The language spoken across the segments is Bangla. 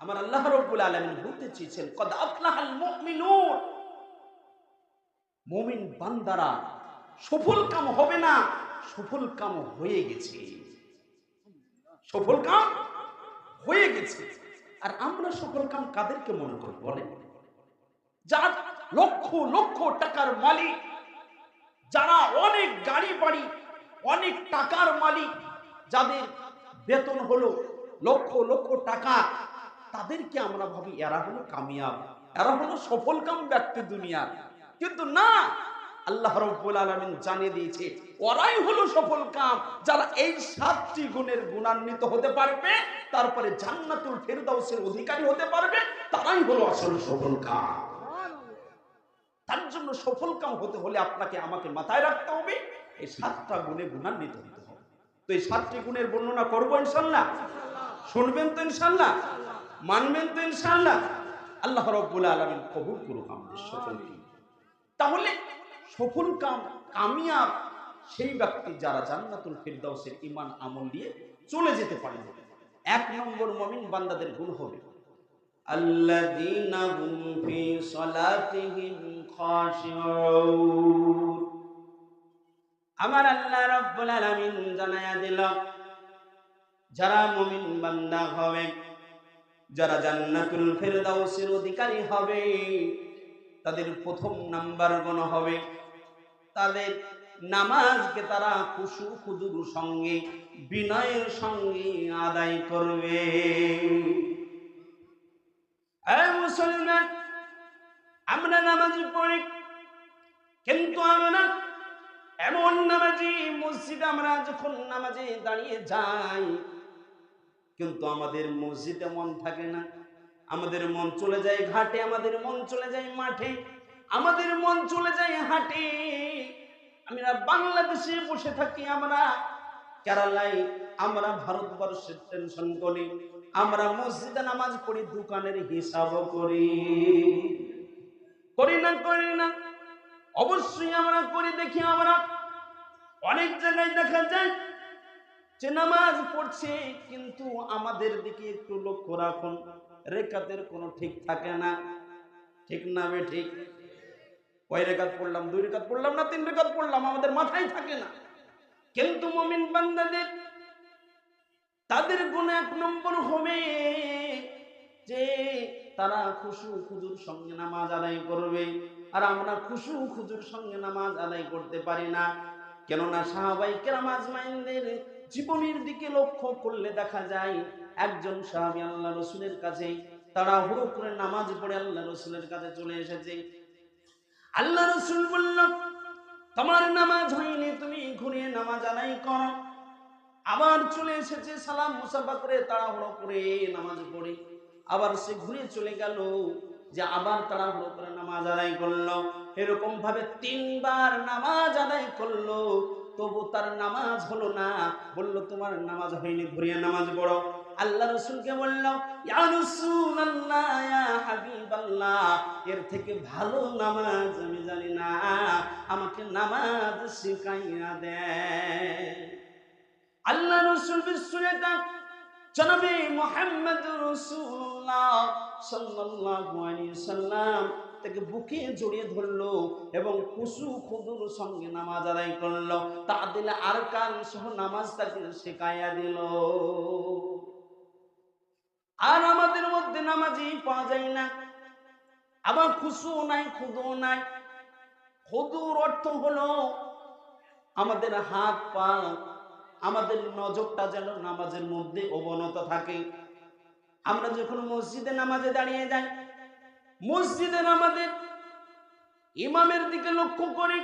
আমার আল্লাহ রব্বুল আলামিন বলতে চেয়েছেন, কদ আফলাহাল মুমিন বান্দারা, সফল কাম হবে না, সফল কাম হয়ে গেছে। সফল কাম হয়ে গেছে। আর আমরা সফল কাম কাদেরকে মনে করি বলে যার লক্ষ লক্ষ টাকার মালিক, যারা অনেক গাড়ি বাড়ি, অনেক টাকার মালিক, যাদের বেতন হলো লক্ষ লক্ষ টাকা তাদেরকে আমরা ভাবি, এরা হলো কামিয়াব, এরা হলো সফল কাম ব্যক্তি দুনিয়ার। কিন্তু না, আল্লাহ রব্বুল আলামিন জানিয়ে দিয়েছে, ওরাই হলো সফল কাম যারা এই সাতটি গুণের গুণান্বিত হতে পারবে, তারপরে জান্নাতুল ফেরদাউসের অধিকারী হতে পারবে, তারাই হলো আসলে সফল কাম তার জন্য সফল কাম হতে হলে আপনাকে আমাকে মাথায় রাখতে হবে, এই সাতটা গুণে গুণান্বিত হতে হবে। তো এই সাতটি গুণের বর্ণনা করব ইনশাল্লাহ শুনবেন তো ইনশাল্লাহ মানবেন তো ইনশাল্লাহ আল্লাহ রব্বুল আলমিন কবুল করুক আমাদের সকলকে। তাহলে সফল কাম, কামিয়াব সেই ব্যক্তি যারা জান্নাতুল ফিরদাউসের ইমান আমল দিয়ে চলে যেতে পারে। এক নম্বর মমিন বান্দাদের গুণ হবে। আমার আল্লাহ রব্বুল আলামিন জানায়া দিল, যারা মমিন বান্দা হবে যারা জান্নাতুল ফেরদাউসের অধিকারী হবে, তাদের প্রথম নাম্বার গণ হবে। তাদের নামাজকে তারা খুশু খুদুর সঙ্গে, বিনয়ের সঙ্গে আদায় করবে। মুসলমান, আমরা নামাজি পড়ি, কিন্তু আমরা এমন নামাজি মসজিদে আমরা যখন নামাজে দাঁড়িয়ে যাই কিন্তু আমাদের মসজিদে মন থাকে না। আমাদের মন চলে যায় ঘাটে, আমাদের মন চলে যায় মাঠে, আমাদের মন চলে যায় হাটে। আমরা বাংলাদেশে বসে থাকি আমরা। কেরালায় আমরা ভারতবর্ষের টেনশন করি, আমরা মসজিদে নামাজ পড়ি, দোকানের হিসাব করি। করি না করি না। অবশ্যই আমরা করি, দেখি আমরা। অনেক জায়গায় দেখা যায় যে নামাজ পড়ছে, কিন্তু আমাদের দিকে একটু লক্ষ্য রাখুন, রেখাতের কোনো ঠিক থাকে না। ঠিক না বে ঠিক? কয় রেখাত পড়লাম, দুই রেখাত পড়লাম না তিন রেখাত পড়লাম? আমাদের মাথায় থাকে না। কিন্তু মমিন বান্দাদের, তাদের গুণ এক নম্বর হবে যে তারা খুশু খুজুর সঙ্গে নামাজ আদায় করবে। আর আমরা খুশু খুজুর সঙ্গে নামাজ আদায় করতে পারি না। কেননা সাহাবাই কেরামাজ মাইনদের জীবনের দিকে লক্ষ্য করলে দেখা যায়, একজন সাহাবি আল্লাহ রসুলের কাছে তারা হুড়ো করে নামাজ পড়ে আল্লাহ রসুলের কাছে চলে এসেছে। আল্লাহ রসুল বলল, তোমার নামাজ হয়নি, তুমি ঘুরিয়ে নামাজ আদায় করো। আবার চলে এসেছে, সালাম মুসাফা করে তাড়াহুড়ো করে নামাজ পড়ে। আবার সে ঘুরে চলে গেল, যে আবার তাড়াহুড়ো করে নামাজ আদায় করল। এরকম ভাবে তিনবার নামাজ আদায় করল। তবু তার নামাজ হলো না। বলল, তোমার নামাজ হয়নি, ঘুরিয়ে নামাজ পড়ো। আল্লাহ রসুলকে বলল রাসূলুল্লাহ, ইয়া এর থেকে ভালো নামাজ আমি জানি না। আমাকে নামাজ শিখাইয়া দেয় আল্লাহ রসুল বিশ্বনেতা জনাবে মোহাম্মদ রসুল্লাহ সাল্লাল্লাহু আলাইহি সাল্লাম তাকে বুকে জড়িয়ে ধরলো এবং কুসু খুদুর সঙ্গে নামাজ আদায় করল। তা দিলে আর কান সহ নামাজ তাকে শেখাইয়া দিল। আর আমাদের মধ্যে নামাজই পাওয়া যায় না। আবার খুশু নাই, খুদু নাই। খুদুর অর্থ হলো আমাদের হাত পা, আমাদের নজরটা যেন নামাজের মধ্যে অবনত থাকে। আমরা যখন মসজিদে নামাজে দাঁড়িয়ে যাই মসজিদে আমাদের ইমামের দিকে লক্ষ্য করি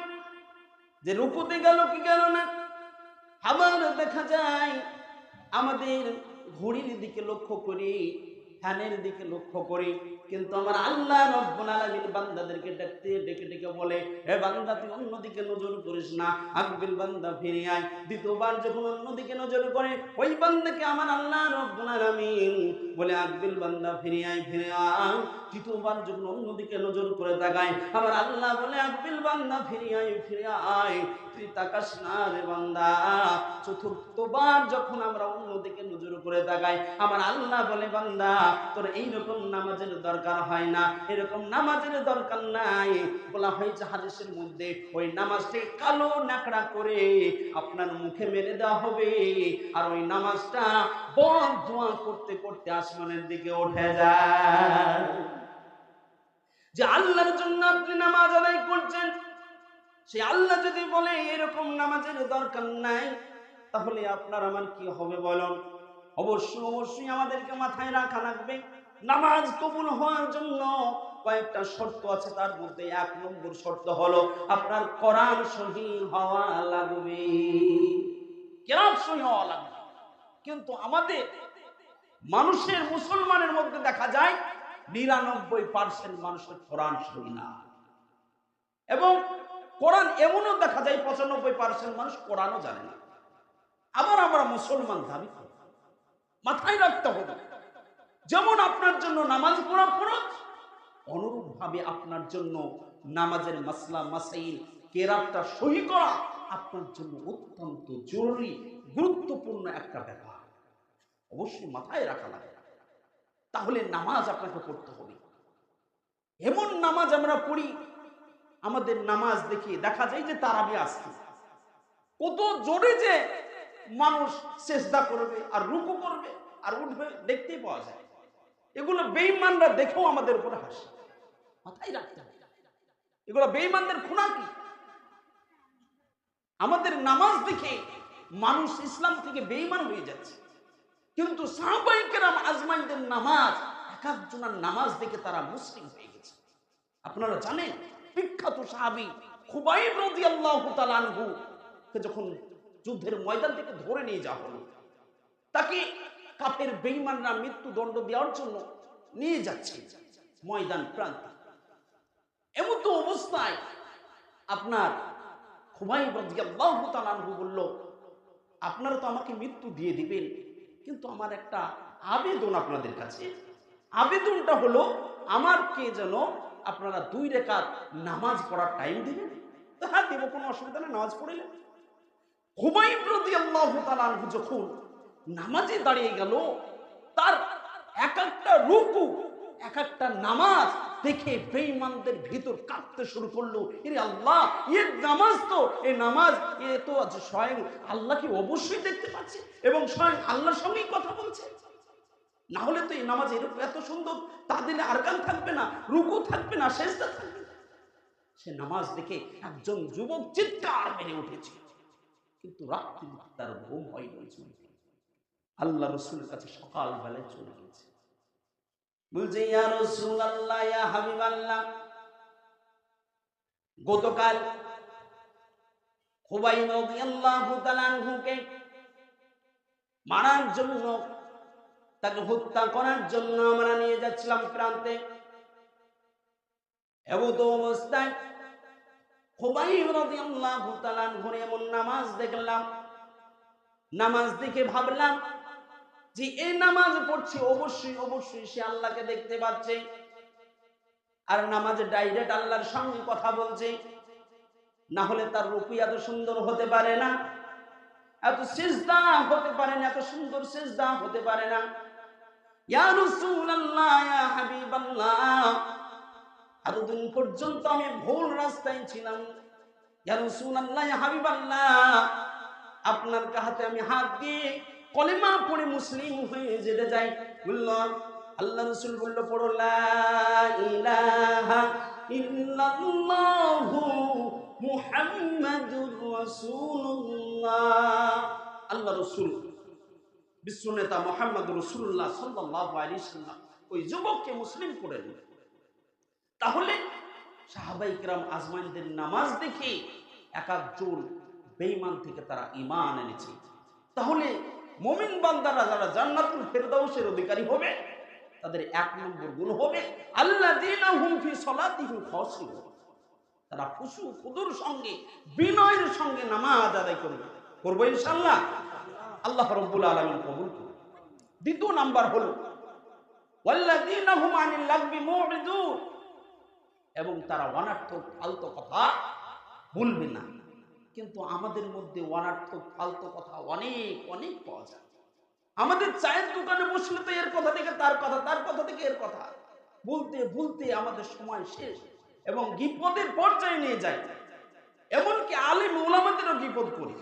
যে রুকুতে গেল কি গেল না, আবার দেখা যায় আমাদের ঘড়ির দিকে লক্ষ্য করি ফ্যানের দিকে লক্ষ্য করি, কিন্তু আমার আল্লাহ রব্বুল বান্দাদেরকে ডাকতে, ডেকে ডেকে বলে হে বান্দা, তুই অন্যদিকে নজর করিস না। আকবিল বান্দা ফিরে আয়। দ্বিতীয়বার যখন অন্যদিকে নজর করে, ওই বান্দাকে আমার আল্লাহ রব্বুল বলে আকবিল বান্দা ফিরে আয় ফিরে আয়। তৃতীয়বার যখন অন্যদিকে নজর করে তাকায়, আমার আল্লাহ বলে আকবিল বান্দা ফিরে আয় ফিরে আয়। বলে হয় হয়েছে ওই কালো নাকড়া করে আপনার মুখে মেরে দেওয়া হবে। আর ওই নামাজটা দোয়া করতে করতে আসমানের দিকে উঠে যায় যে আল্লাহর জন্য আপনি নামাজ আদায় করছেন সে আল্লাহ যদি বলে এরকম নামাজের দরকার নাই, তাহলে আপনার আমার কি হবে বলুন? অবশ্যই অবশ্যই আমাদেরকে মাথায় রাখা লাগবে। নামাজ কবুল হওয়ার জন্য কয়েকটা শর্ত আছে, তার মধ্যে এক নম্বর শর্ত হলো আপনার কোরআন সহি হওয়া লাগবে। কেরাত সহি হওয়া লাগবে। কিন্তু আমাদের মানুষের, মুসলমানের মধ্যে দেখা যায় নিরানব্বই পার্সেন্ট মানুষের কোরআন সহি না। এবং কোরআন এমনও দেখা যায় পঁচানব্বই পার্সেন্ট মানুষ কোরআনও জানে না। আবার আমরা মুসলমান দাবি মাথায় রাখতে হবে। যেমন আপনার জন্য নামাজ পড়া ফরজ অনুরূপ ভাবে আপনার জন্য নামাজের মাসলা, মাসাইল, কেরাতটা সহি করা আপনার জন্য অত্যন্ত জরুরি, গুরুত্বপূর্ণ একটা ব্যাপার। অবশ্যই মাথায় রাখা লাগে। তাহলে নামাজ আপনাকে পড়তে হবে। এমন নামাজ আমরা পড়ি আমাদের নামাজ দেখে দেখা যায় যে তারাবি আসছে কত জোরে যে মানুষ চেষ্টা করবে আর রুকু করবে আর উঠবে, দেখতেই পাওয়া যায়। এগুলো বেইমানরা দেখেও আমাদের উপরে হাসে। মাথায় রাখতে এগুলো বেইমানদের খুনা কি? আমাদের নামাজ দেখে মানুষ ইসলাম থেকে বেইমান হয়ে যাচ্ছে। কিন্তু সাহবাইকেরাম আজমাইদের নামাজ, এক নামাজ দেখে তারা মুসলিম হয়ে গেছে। আপনারা জানেন বিখ্যাত সাহাবি খুবাইব রাদিয়াল্লাহু তাআলা আনহু কে যখন যুদ্ধের ময়দান থেকে ধরে নিয়ে যাওয়া হলো, তাকে কাপের বেঈমানরা মৃত্যুদণ্ড দেওয়ার জন্য নিয়ে যাচ্ছে ময়দান প্রান্তে। এমন তো অবস্থায় আপনার তাআলা আনহু বলল, আপনারা তো আমাকে মৃত্যু দিয়ে দিবেন, কিন্তু আমার একটা আবেদন আপনাদের কাছে। আবেদনটা হলো আমার কে যেন আপনারা দুই রেখাত নামাজ পড়ার টাইম দিবেন? হ্যাঁ দেবো, কোনো অসুবিধা নেই, নামাজ পড়িলেন। হুমায়ুন প্রতি আল্লাহ তালানহু যখন নামাজে দাঁড়িয়ে গেল, তার এক একটা রুকু, এক একটা নামাজ দেখে বেঈমানদের ভিতর কাঁপতে শুরু করল। এরে আল্লাহ এর নামাজ তো এই নামাজ, এ তো স্বয়ং আল্লাহকে অবশ্যই দেখতে পাচ্ছে এবং স্বয়ং আল্লাহর সঙ্গেই কথা বলছে। না হলে তো এই নামাজ এরকম এত সুন্দর তা দিলে আরকান থাকবে না, রুকু থাকবে না শেষটা থাকবে সে নামাজ দেখে একজন যুবক চিৎকার মেরে উঠেছে। কিন্তু রাত্রি তার ঘুম হয়নি আল্লাহ রসুলের কাছে সকাল বেলায় চলে গেছে। গতকাল খুবাই রাদিয়াল্লাহু তাআলা মারার জন্য তাকে হত্যা করার জন্য আমরা নিয়ে যাচ্ছিলাম প্রান্তে। অবস্থায় এমন নামাজ দেখলাম। নামাজ দেখে ভাবলাম যে এই নামাজ পড়ছে, অবশ্যই অবশ্যই আল্লাহকে দেখতে পাচ্ছে। আর ডাইরেক্ট আল্লাহর সঙ্গে কথা বলছে। না হলে তার রূপই এত সুন্দর হতে পারে না। এত সিজদা হতে পারে না, এত সুন্দর সিজদা হতে পারে না। ইয়া রাসূলুল্লাহ, ইয়া হাবিবাল্লাহ। এতদিন পর্যন্ত আমি ভুল রাস্তায় ছিলাম। ইয়া রাসূলুল্লাহ, ইয়া হাবিবাল্লাহ। আপনার হাতে আমি হাত দিয়ে কলেমা পড়ে মুসলিম হয়ে যেতে যাই বলল, আল্লাহ রসুল বলল, পড়ো মুহাম্মাদুর রাসূলুল্লাহ। আল্লাহ রসুল বিশ্বনেতা মোহাম্মদ রসুল্লাহ সাল্লাহ আলী সাল্লাম ওই যুবককে মুসলিম করে দিল। তাহলে সাহাবাই কিরাম আজমাইনদের নামাজ দেখে এক একজন বেঈমান থেকে তারা ইমান এনেছে। তাহলে মমিন বান্দারা যারা জান্নাতুল ফেরদাউসের অধিকারী হবে, তাদের এক নম্বর গুণ হবে আল্লাহ তারা খুশু খুদুর সঙ্গে, বিনয়ের সঙ্গে নামাজ আদায় করবে। করব ইনশাআল্লাহ? আল্লাহ রব্বুল আলামিন কবুল করুন। দ্বিতীয় নাম্বার হলো এবং তারা অনার্থক ফালতু কথা বলবে না। কিন্তু আমাদের মধ্যে অনার্থক ফালতু কথা অনেক অনেক পাওয়া যায়। আমাদের চায়ের দোকানে বসলে তো এর কথা থেকে তার কথা তার কথা থেকে এর কথা। বলতে বলতে আমাদের সময় শেষ এবং বিপদের পর্যায়ে নিয়ে যায়। এমনকি আলিম ওলামাদেরও বিপদ করি।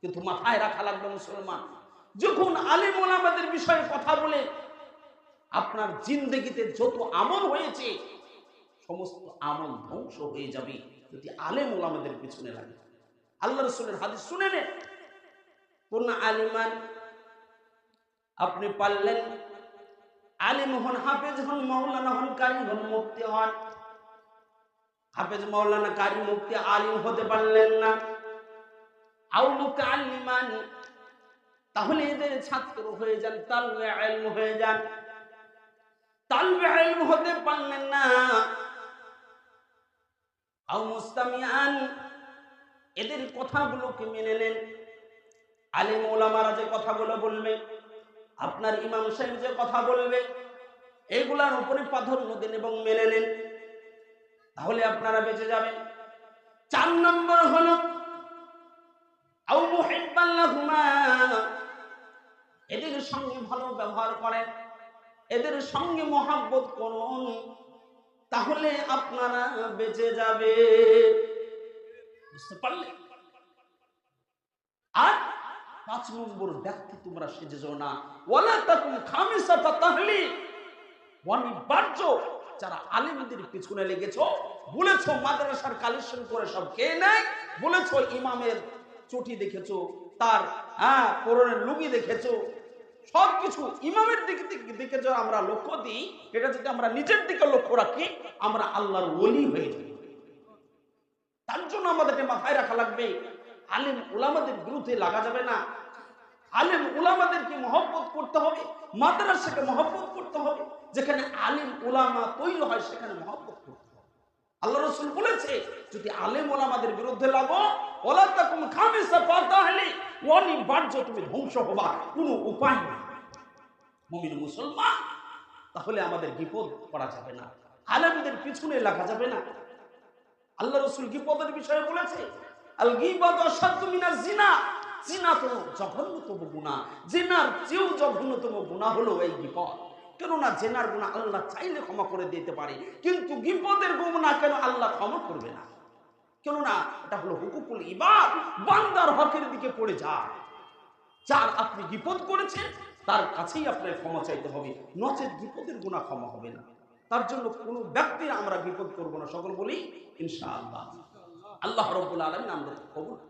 কিন্তু মাথায় রাখা লাগবে মুসলমান। যখন আলিম ওলামাদের বিষয়ে কথা বলে, আপনার জিন্দগিতে যত আমল হয়েছে, সমস্ত আমল ধ্বংস হয়ে যাবে যদি আলেম ওলামাদের পিছনে লাগে। আল্লাহ রসুলের হাদিস শুনে নেন। কোন আলিমান, আপনি পারলেন। আলিম হন, হাফেজ হন মৌলানা হন, কারি হন মুক্তি হন। হাফেজ মৌলানা কারি মুক্তি আলিম হতে পারলেন না। তাহলে এদের ছাত্র হয়ে যান, তালবে আলম হয়ে যান। তালবে আলম হতে পারলেন না। আউ মুস্তামিয়ান এদের কথাগুলোকে মেনে নেন। আলিম ওলামারা যে কথাগুলো বলবে, আপনার ইমাম সাহেব যে কথা বলবে, এগুলার উপরে প্রাধান্য দেন এবং মেনে নেন। তাহলে আপনারা বেঁচে যাবেন। চার নম্বর হলো এদের সঙ্গে ভালো ব্যবহার করেন, এদের সঙ্গে মহাব্বত করুন, তাহলে আপনারা বেঁচে যাবে বুঝতে পারলে? আর পাঁচ নম্বর ব্যক্তি তোমরা সেজে যাও যারা আলিমদের পিছনে লেগেছো, বলেছ মাদ্রাসার কালেকশন করে সব খেয়ে নেয়, বলেছ ইমামের চটি দেখেছ তার হ্যাঁ কোরআনের লুঙ্গি দেখেছ, সবকিছু ইমামের দিকে দিকে যদি আমরা লক্ষ্য দিই, এটা যদি আমরা নিজের দিকে লক্ষ্য রাখি, আমরা আল্লাহর ওলি হয়ে যাই। তার জন্য আমাদেরকে মাথায় রাখা লাগবে, আলেম উলামাদের বিরুদ্ধে লাগা যাবে না। আলেম উলামাদেরকে মহব্বত করতে হবে, মাদ্রাসাকে মহব্বত করতে হবে, যেখানে আলিম উলামা তৈরি হয়, সেখানে মহব্বত করতে হবে। আল্লাহ রসুল বলেছে, যদি আলেম ওলামাদের বিরুদ্ধে লাগো, ওলা তখন খামেসা পাতা হলে অনিবার্য তুমি ধ্বংস হবা কোনো উপায় নেই। মমিন মুসলমান, তাহলে আমাদের বিপদ করা যাবে না, আলেমদের পিছনে লাগা যাবে না। আল্লাহ রসুল বিপদের বিষয়ে বলেছে, আল গিবাদ অসাধ্য মিনার জিনা জিনা তো জঘন্যতম গুণা জিনার চেয়েও জঘন্যতম গুণা হলো এই বিপদ। কেননা জেনার গুণা আল্লাহ চাইলে ক্ষমা করে দিতে পারে। কিন্তু বিপদের গুণা কেন আল্লাহ ক্ষমা করবে না? কেননা এটা হলো হুকুকুল ইবাদ, বান্দার হকের দিকে পড়ে যায়। যার আপনি বিপদ করেছেন, তার কাছেই আপনার ক্ষমা চাইতে হবে। নচেত বিপদের গুণা ক্ষমা হবে না। তার জন্য কোনো ব্যক্তির আমরা বিপদ করব না। সকল বলি, ইনশাআল্লাহ। আল্লাহ রব্বুল আলমিন আমরা কবুল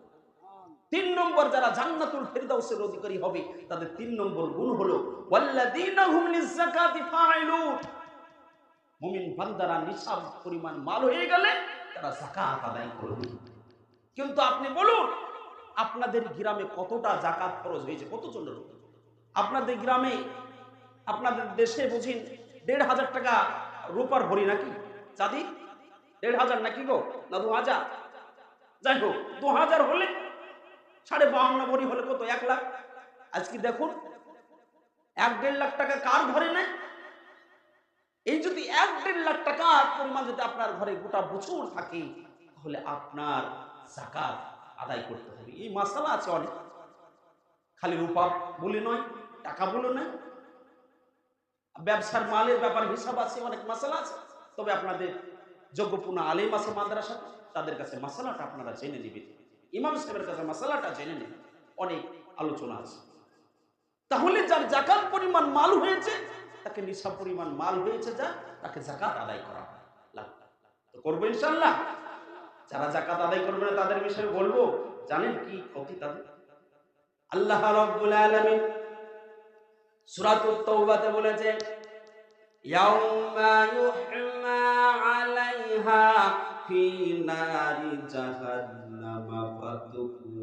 তিন নম্বর যারা জান্নাতুল ফেরদাউসের অধিকারী হবে, তাদের তিন নম্বর গুণ হলো মুমিন বান্দারা নিসাব পরিমাণ মাল হয়ে গেলে তারা যাকাত আদায় করবে। কিন্তু আপনি বলুন, আপনাদের গ্রামে কতটা জাকাত খরচ হয়েছে? কত জনের উপর? আপনাদের গ্রামে, আপনাদের দেশে বুঝিন, দেড় হাজার টাকা রূপার ভরি নাকি? চাঁদি? দেড় হাজার নাকি গো? না দু হাজার? যাই হোক, দু হাজার হলে সাড়ে বাহান্ন ভরি হলে কত? এক লাখ। আজকে দেখুন, এক দেড় লাখ টাকা কার ঘরে নেই? এই যদি এক দেড় লাখ টাকার পরিমাণ যদি আপনার ঘরে গোটা বছর থাকে, তাহলে আপনার জাকাত আদায় করতে হবে। এই মশালা আছে অনেক। খালি রূপা বলে নয়, টাকা বলে নয়। ব্যবসার মালের ব্যাপার হিসাব আছে, অনেক মশালা আছে। তবে আপনাদের যোগ্যপূর্ণ আলেম আছে মাদ্রাসা তাদের কাছে মশালাটা আপনারা জেনে নেবেন। ইমাম সাহেবের কাছে মশালাটা জেনে নেন অনেক আলোচনা আছে। তাহলে যার জাকাত পরিমাণ মাল হয়েছে, তাকে নিশা পরিমাণ মাল হয়েছে যা, তাকে জাকাত আদায় করা তো করব ইনশাল্লাহ যারা জাকাত আদায় করবে না, তাদের বিষয়ে বলব, জানেন কি ক্ষতি তাদের? আল্লাহ রাব্বুল আলামিন সূরাতুত তাওবাতে বলেছে, ইয়াউমা ইউহমা আলাইহা ফি নারি জাহান্নামা।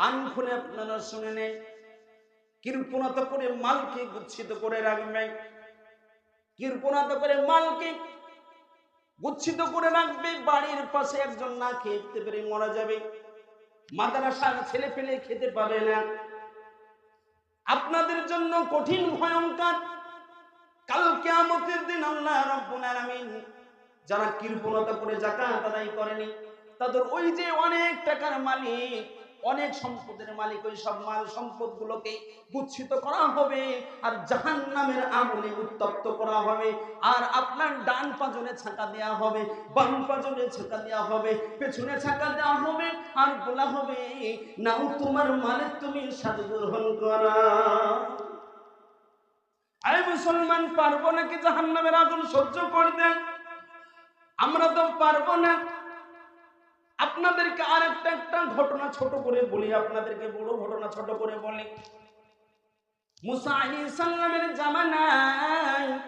কান খুলে আপনারা শুনে নেন। কৃপণতা করে মালকে গুচ্ছিত করে রাখবে কৃপণতা করে মালকে গুচ্ছিত করে রাখবে, বাড়ির পাশে একজন না খেতে পেরে মারা যাবে। মাদ্রাসার ছেলে ফেলে খেতে পারে না। আপনাদের জন্য কঠিন ভয়ঙ্কর। কাল কেয়ামতের দিন আল্লাহ রব্বুল যারা কৃপণতা করে জাকাত আদায় করেনি, তাদের ওই যে অনেক টাকার মালিক অনেক সম্পদের মালিক, ওই সব মাল সম্পদ গুলোকে গুচ্ছিত করা হবে আর জাহান নামের আগুনে উত্তপ্ত করা হবে। আর আপনার ডান পাজনে ছাঁকা দেওয়া হবে, বাম পাজনে ছাকা দেওয়া হবে, পেছনে ছাঁকা দেওয়া হবে, আর বলা হবে, নাও তোমার মালিক তুমি সাধু গ্রহণ করা। আরে মুসলমান, পারব নাকি জাহান নামের আগুন সহ্য করতে? আমরা তো পারব না। আপনাদেরকে আর একটা একটা ঘটনা ছোট করে বলি, আপনাদেরকে বড় ঘটনা ছোট করে বলি। মুসা সাল্লামের জামানায়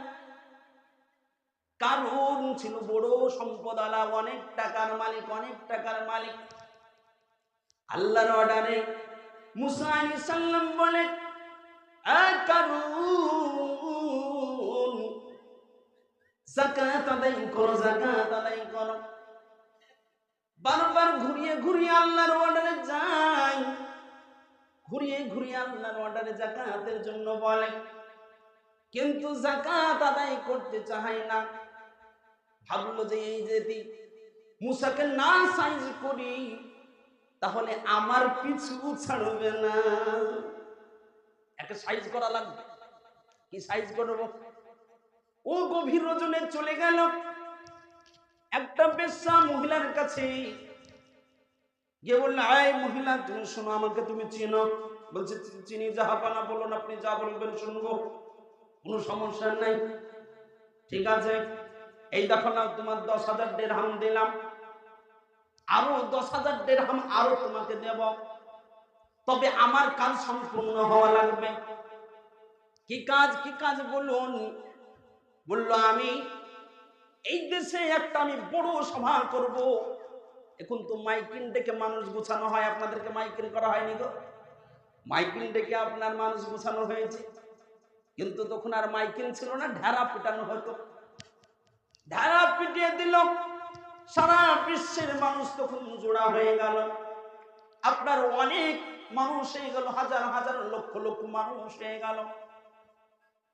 কারণ ছিল বড় সম্পদ আলা, অনেক টাকার মালিক, অনেক টাকার মালিক। আল্লাহর অর্ডারে মুসা সাল্লাম বলে "আয় কারুন জাকাত আদায় করো জাকাত আদায় করো। বারবার ঘুরিয়ে ঘুরিয়ে আল্লাহর অর্ডারে যাই ঘুরিয়ে ঘুরিয়ে আল্লাহর অর্ডারে জাকাতের জন্য বলে। কিন্তু জাকাত আদায় করতে চাই না। ভাবলো যে এই যদি মুসাকে না সাইজ করি, তাহলে আমার পিছু ছাড়বে না। একটা সাইজ করা লাগবে। কি সাইজ করব? ও গভীর রজনে চলে গেল। একটা বেশ্যা মহিলার কাছে। গিয়ে বললে, আয় মহিলা, তুমি শোনো, আমাকে তুমি চিনো। বলছে "চি- চিনি জাহাপানা বলুন, আপনি যা বলবেন শুনব, কোনো সমস্যা নাই। ঠিক আছে, এই দেখো না, তোমার দশ হাজার দেড় হাম দিলাম। আরও দশ হাজার দেড় হাম আরও তোমাকে দেব। তবে আমার কাজ সম্পূর্ণ হওয়া লাগবে। কি কাজ কি কাজ বলুন? বলল, আমি এই দেশে একটা আমি বড় সভা করব। এখন তো মাইকিন ডেকে মানুষ গোছানো হয়, আপনাদেরকে মাইকিং করা হয়নি গো। মাইকিন ডেকে আপনার মানুষ গোছানো হয়েছে। কিন্তু তখন আর মাইকিং ছিল না, ঢেরা পিটানো হতো। ঢেরা পিটিয়ে দিল, সারা বিশ্বের মানুষ তখন জোড়া হয়ে গেল। আপনার অনেক মানুষ হয়ে গেল, হাজার হাজার লক্ষ লক্ষ মানুষ হয়ে গেল।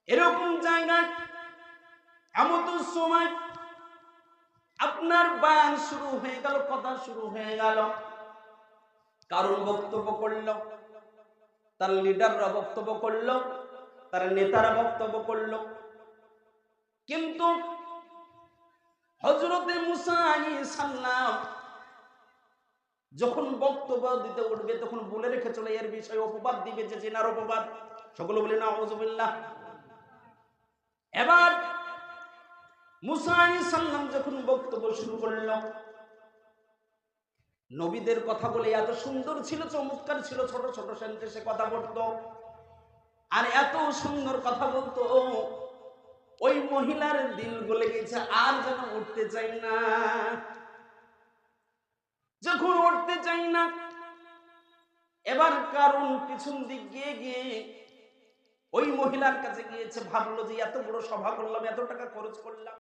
এরকম জায়গায় এমন সময় আপনার বায়ান শুরু হয়ে গেল, কথা শুরু হয়ে গেল। কারণ বক্তব্য করল, তার লিডাররা বক্তব্য করল, তার নেতারা বক্তব্য করল। কিন্তু হজরতে মুসা সাল্লাম যখন বক্তব্য দিতে উঠবে, তখন বলে রেখে চলে, এর বিষয়ে অপবাদ দিবে যে জেনার অপবাদ। সকলে বলে না এবার মুসা আলী সাল্লাম যখন বক্তব্য শুরু করল, নবীদের কথা বলে এত সুন্দর ছিল, চমৎকার ছিল, ছোট ছোট সেন্টেন্সে কথা বলতো। আর এত সুন্দর কথা বলতো, ওই মহিলার দিল গলে গেছে, আর যেন উঠতে চাই না। যখন উঠতে চাই না, এবার কারণ পিছন দিক গিয়ে গিয়ে ওই মহিলার কাছে গিয়েছে, ভাবলো যে এত বড় সভা করলাম, এত টাকা খরচ করলাম।